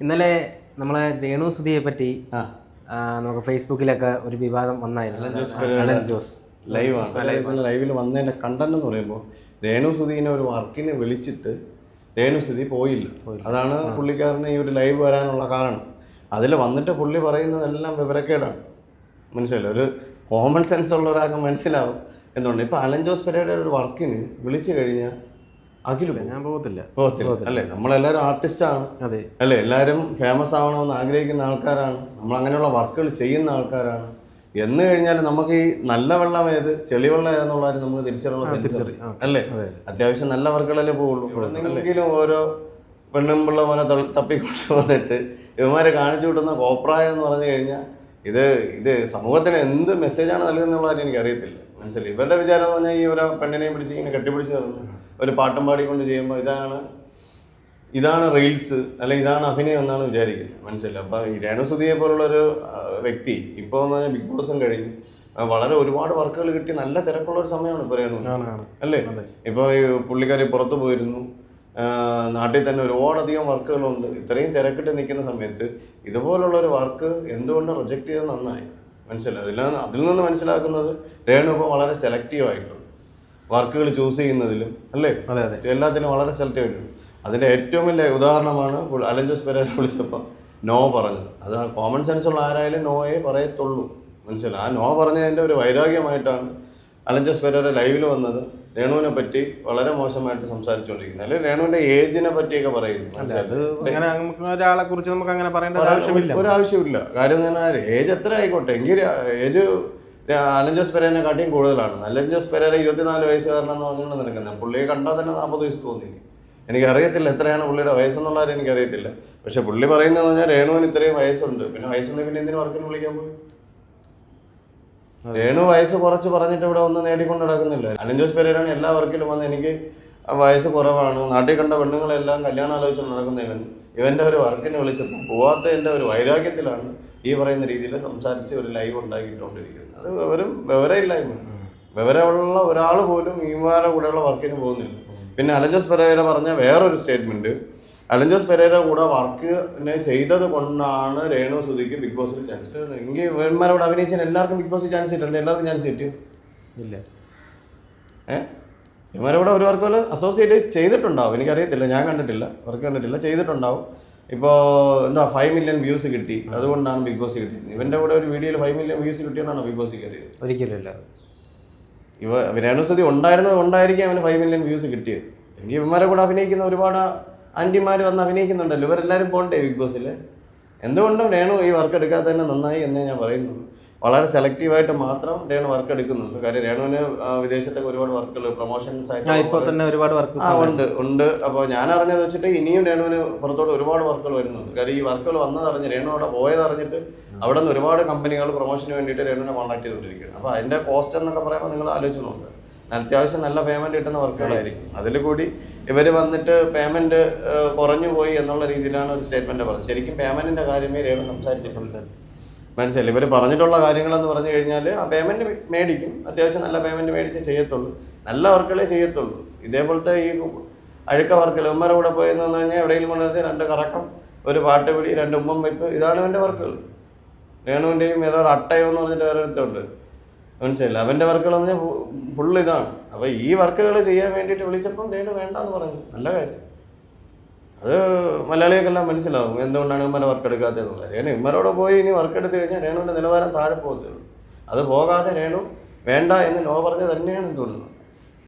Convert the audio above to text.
ഇന്നലെ നമ്മളെ രേണു സുധിയെ പറ്റി നമുക്ക് ഫേസ്ബുക്കിലൊക്കെ ഒരു വിവാദം വന്നായിരുന്നു. ജോസ് ലൈവാണ്. ഇന്നലെ ലൈവിൽ കണ്ടന്റ് എന്ന് പറയുമ്പോൾ രേണു സുധീനെ ഒരു വർക്കിനെ വിളിച്ചിട്ട് രേണു സുധി പോയില്ല. അതാണ് പുള്ളിക്കാരന് ഈ ഒരു ലൈവ് വരാനുള്ള കാരണം. അതിൽ വന്നിട്ട് പുള്ളി പറയുന്നതെല്ലാം വിവരക്കേടാണ്. മനസ്സിലായില്ല? ഒരു കോമൺ സെൻസ് ഉള്ള ഒരാൾക്ക് മനസ്സിലാവും. എന്തുകൊണ്ട്? ഇപ്പോൾ അലൻ ജോസ് പെരയുടെ ഒരു വർക്കിന് വിളിച്ചു കഴിഞ്ഞാൽ അഖിൽ ഞാൻ പോകത്തില്ല. പോകത്തില്ല. അല്ലേ നമ്മളെല്ലാവരും ആർട്ടിസ്റ്റാണ് അതെ. അല്ലേ എല്ലാവരും ഫേമസ് ആവണമെന്ന് ആഗ്രഹിക്കുന്ന ആൾക്കാരാണ്. നമ്മൾ അങ്ങനെയുള്ള വർക്കുകൾ ചെയ്യുന്ന ആൾക്കാരാണ്. എന്ന് കഴിഞ്ഞാൽ നമുക്ക് ഈ നല്ല വെള്ളം ഏത്? ചെളിവെള്ളം ഏതെന്നുള്ള കാര്യം നമുക്ക് തിരിച്ചറിയാം. അല്ലേ? അതെ. അത്യാവശ്യം നല്ല വർക്കുകളല്ലേ പോവുള്ളൂ. എന്തെങ്കിലും ഓരോ പെണ്ണും പിള്ള പോലെ തപ്പിക്കൊണ്ട് വന്നിട്ട് ഇവന്മാരെ കാണിച്ചു വിട്ടുന്ന കോപ്രായം എന്ന് പറഞ്ഞു കഴിഞ്ഞാൽ ഇത് ഇത് സമൂഹത്തിന് എന്ത് മെസ്സേജാണ് നൽകുന്നുള്ള കാര്യം എനിക്ക് അറിയത്തില്ല മനസ്സിലായി? ഇവരുടെ വിചാരം എന്ന് പറഞ്ഞാൽ ഈ ഒരു പെണ്ണിനെയും പിടിച്ച് ഇങ്ങനെ കെട്ടിപ്പിടിച്ച് നടന്ന് ഒരു പാട്ടും പാടിക്കൊണ്ട് ചെയ്യുമ്പോൾ ഇതാണ് ഇതാണ് റീൽസ് അല്ലെ ഇതാണ് അഭിനയം എന്നാണ് വിചാരിക്കുന്നത്. മനസ്സിലായി? അപ്പൊ ഈ രേണുസുതിയെ പോലുള്ള ഒരു വ്യക്തി ഇപ്പോൾ എന്ന് പറഞ്ഞാൽ ബിഗ് ബോസും കഴിഞ്ഞ് വളരെ ഒരുപാട് വർക്കുകൾ കിട്ടി നല്ല തിരക്കുള്ള ഒരു സമയമാണ് ഇപ്പോൾ രേണു. അല്ലേ. ഇപ്പോൾ ഈ പുള്ളിക്കാരി പുറത്തു പോയിരുന്നു. നാട്ടിൽ തന്നെ ഒരുപാടധികം വർക്കുകളുണ്ട്. ഇത്രയും തിരക്കിട്ട് നിൽക്കുന്ന സമയത്ത് ഇതുപോലുള്ള ഒരു വർക്ക് എന്തുകൊണ്ട് റിജക്ട് ചെയ്തത് നന്നായി? മനസ്സിലായി. അതിൽ നിന്ന് അതിൽ നിന്ന് മനസ്സിലാക്കുന്നത് രേണു ഇപ്പോൾ വളരെ സെലക്റ്റീവ് ആയിട്ടുണ്ട്. വർക്കുകൾ ചൂസ് ചെയ്യുന്നതിലും അല്ലേ? അതെ അതെ. എല്ലാത്തിനും വളരെ സെലക്റ്റീവ് ആയിട്ടുണ്ട്. അതിന്റെ ഏറ്റവും വലിയ ഉദാഹരണമാണ് അലഞ്ചസ് പെരേര വിളിച്ചപ്പോൾ നോ പറഞ്ഞു അത് കോമൺ സെൻസ് ഉള്ള ആരായാലും നോയെ പറയത്തുള്ളൂ. മനസ്സിലായി. ആ നോ പറഞ്ഞതിന്റെ ഒരു വൈരാഗ്യമായിട്ടാണ് അലൻ ജോസ് പെരേര ലൈവിൽ വന്നത്. രേണുവിനെ പറ്റി വളരെ മോശമായിട്ട് സംസാരിച്ചുകൊണ്ടിരിക്കുന്നത് അല്ലെങ്കിൽ രേണുവിന്റെ ഏജിനെ പറ്റിയൊക്കെ പറയുന്നു. അത് അങ്ങനെ നമുക്ക് ഒരാളെ കുറിച്ച് നമുക്ക് അങ്ങനെ പറയേണ്ട ആവശ്യമില്ല. ഒരു ആവശ്യമില്ല. കാര്യം ഏജ് എത്ര ആയിക്കോട്ടെ? എങ്കിൽ ഏജ് അലൻ ജോസ് പെരേനെ കാട്ടിയും കൂടുതലാണ് ജോസ് പെരേര ഇരുപത്തിനാല് വയസ്സുകാരനെന്ന് പറഞ്ഞുകൊണ്ട് നിൽക്കുന്നത് പുള്ളിയെ കണ്ടാൽ തന്നെ നാൽപ്പത് വയസ്സ് തോന്നി എനിക്കറിയത്തില്ല എത്രയാണ് പുള്ളിയുടെ വയസ്സെന്നുള്ള കാര്യം എനിക്കറിയത്തില്ല. പക്ഷെ പുള്ളി പറയുന്നതെന്ന് പറഞ്ഞാൽ രേണുവിന് ഇത്രയും വയസ്സുണ്ട്. പിന്നെ വയസ്സുണ്ടെങ്കിൽ പിന്നെ എന്തിനു വർക്കിന് വിളിക്കാൻ പോയി? രേണു വയസ്സ് കുറച്ച് പറഞ്ഞിട്ട് ഇവിടെ ഒന്നും നേടിക്കൊണ്ട് നടക്കുന്നില്ല. അലൻ ജോസ് പെരേരാണ് എല്ലാ വർക്കിലും വന്ന് എനിക്ക് വയസ്സ് കുറവാണ്. നാട്ടിൽ കണ്ട പെണ്ണുങ്ങളെല്ലാം കല്യാണം ആലോചിച്ച് നടക്കുന്ന ഇവൻ ഇവന്റെ ഒരു വർക്കിന് വിളിച്ചപ്പോൾ പോവാത്തതിന്റെ ഒരു വൈരാഗ്യത്തിലാണ് ഈ പറയുന്ന രീതിയിൽ സംസാരിച്ച് ഒരു ലൈവ് ഉണ്ടാക്കിയിട്ടുകൊണ്ടിരിക്കുന്നത് അത് വിവരം വിവരമില്ലായ്മ. വിവരമുള്ള ഒരാൾ പോലും ഇവരുടെ കൂടെയുള്ള വർക്കിന് പോകുന്നില്ല. പിന്നെ അലൻ ജോസ് പെരേര പറഞ്ഞ വേറൊരു സ്റ്റേറ്റ്മെന്റ് അലൻ ജോസ് പെരേര കൂടെ വർക്ക് ചെയ്തത് കൊണ്ടാണ് രേണു സുധിക്ക് ബിഗ് ബോസിൽ ചാൻസ് എങ്കിൽ ഇവന്മാരോട് അഭിനയിച്ചാൽ എല്ലാവർക്കും ബിഗ് ബോസിൽ ചാൻസ് കിട്ടണ്ടേ? എല്ലാവർക്കും ചാൻസ് കിട്ടിയോ? ഇല്ല. ഏഹ് ഇവന്മാരിവിടെ ഒരു വർക്ക് പോലെ അസോസിയേറ്റ് ചെയ്തിട്ടുണ്ടാവും. എനിക്കറിയത്തില്ല. ഞാൻ കണ്ടിട്ടില്ല. വർക്ക് കണ്ടിട്ടില്ല. ചെയ്തിട്ടുണ്ടാവും. ഇപ്പോൾ എന്താ ഫൈവ് മില്യൺ വ്യൂസ് കിട്ടി. അതുകൊണ്ടാണ് ബിഗ് ബോസ് കിട്ടിയത്. ഇവന്റെ കൂടെ ഒരു വീഡിയോയിൽ ഫൈവ് മില്യൺ വ്യൂസ് കിട്ടിയതാണ് ബിഗ് ബോസ് കയറിയത് ഒരിക്കലും ഇല്ല. ഇവ രേണുസുതി ഉണ്ടായിരുന്നത് കൊണ്ടായിരിക്കും അവന് ഫൈവ് മില്യൺ വ്യൂസ് കിട്ടിയത്. എങ്കിൽ ഇവന്മാരെ കൂടെ അഭിനയിക്കുന്ന ഒരുപാട് ആന്റിമാർ വന്ന് അഭിനയിക്കുന്നുണ്ടല്ലോ. ഇവരെല്ലാവരും പോകണ്ടേ ബിഗ് ബോസിൽ എന്തുകൊണ്ടും രേണു ഈ വർക്ക് എടുക്കാതെ തന്നെ നന്നായി എന്നേ ഞാൻ പറയുന്നുള്ളൂ. വളരെ സെലക്റ്റീവായിട്ട് മാത്രം രേണു വർക്ക് എടുക്കുന്നുണ്ട്. കാര്യം രേണുവിന് വിദേശത്തൊക്കെ ഒരുപാട് വർക്കുകൾ പ്രൊമോഷൻസ് ആയിട്ട് ഇപ്പോൾ തന്നെ ഒരുപാട് വർക്ക് ആ ഉണ്ട് ഉണ്ട്. അപ്പോൾ ഞാൻ അറിഞ്ഞത് വെച്ചിട്ട് ഇനിയും രേണുവിന് പുറത്തോട്ട് ഒരുപാട് വർക്കുകൾ വരുന്നുണ്ട്. കാര്യം ഈ വർക്കുകൾ വന്നതറിഞ്ഞ് രേണു അവിടെ പോയത് അറിഞ്ഞിട്ട് അവിടെ നിന്ന് ഒരുപാട് കമ്പനികൾ പ്രൊമോഷന് വേണ്ടിയിട്ട് രേണുവിനെ കോൺടാക്ട് ചെയ്തുകൊണ്ടിരിക്കുകയാണ്. അപ്പോൾ അതിന്റെ കോസ്റ്റ് എന്നൊക്കെ പറയുമ്പോൾ നിങ്ങൾ ആലോചിച്ച് നോക്കുക അത്യാവശ്യം നല്ല പേയ്മെന്റ് കിട്ടുന്ന വർക്കുകളായിരിക്കും. അതിൽ കൂടി ഇവർ വന്നിട്ട് പേയ്മെന്റ് കുറഞ്ഞു പോയി എന്നുള്ള രീതിയിലാണ് ഒരു സ്റ്റേറ്റ്മെന്റ് പറഞ്ഞത്. ശരിക്കും പേയ്മെന്റിന്റെ കാര്യമേ രേണു സംസാരിച്ച് സംസാരിച്ചു മനസ്സിലായി. ഇവർ പറഞ്ഞിട്ടുള്ള കാര്യങ്ങളെന്ന് പറഞ്ഞു കഴിഞ്ഞാൽ ആ പേയ്മെന്റ് മേടിക്കും. അത്യാവശ്യം നല്ല പേയ്മെന്റ് മേടിച്ച് ചെയ്യത്തുള്ളൂ. നല്ല വർക്കുകളെ ചെയ്യത്തുള്ളൂ. ഇതേപോലത്തെ ഈ അഴുക്ക വർക്കുകൾ ഉമ്മര കൂടെ പോയെന്ന് പറഞ്ഞു കഴിഞ്ഞാൽ എവിടെയെങ്കിലും കൊണ്ടുവന്ന് രണ്ട് കറക്കം ഒരു പാട്ട് പിടി രണ്ട് ഉമ്മം വയ്പ്പ് ഇതാണ് ഇവന്റെ വർക്കുകൾ. രേണുവിന്റെയും ഏതോ ഒരു അട്ടയോ എന്ന് പറഞ്ഞിട്ട് വേറെ ഒരുത്തുണ്ട് മനസ്സിലായില്ല. അവന്റെ വർക്കുകൾ എന്ന് പറഞ്ഞാൽ ഫുള്ള് ഇതാണ്. അപ്പോൾ ഈ വർക്കുകൾ ചെയ്യാൻ വേണ്ടിയിട്ട് വിളിച്ചപ്പം വേണ്ട എന്ന് പറഞ്ഞു. നല്ല കാര്യം. അത് മലയാളികൾക്കെല്ലാം മനസ്സിലാവും എന്തുകൊണ്ടാണ് ഇമ്മരെ വർക്ക് എടുക്കാത്തതെന്നുള്ളത്. രേണു ഇമ്മരോട് പോയി ഇനി വർക്ക് എടുത്തു കഴിഞ്ഞാൽ രേണുവിന്റെ നിലവാരം താഴെ പോകത്തുള്ളൂ അത് പോകാതെ രേണു വേണ്ട എന്ന് നോ പറഞ്ഞ് തന്നെയാണ് തോന്നുന്നത്.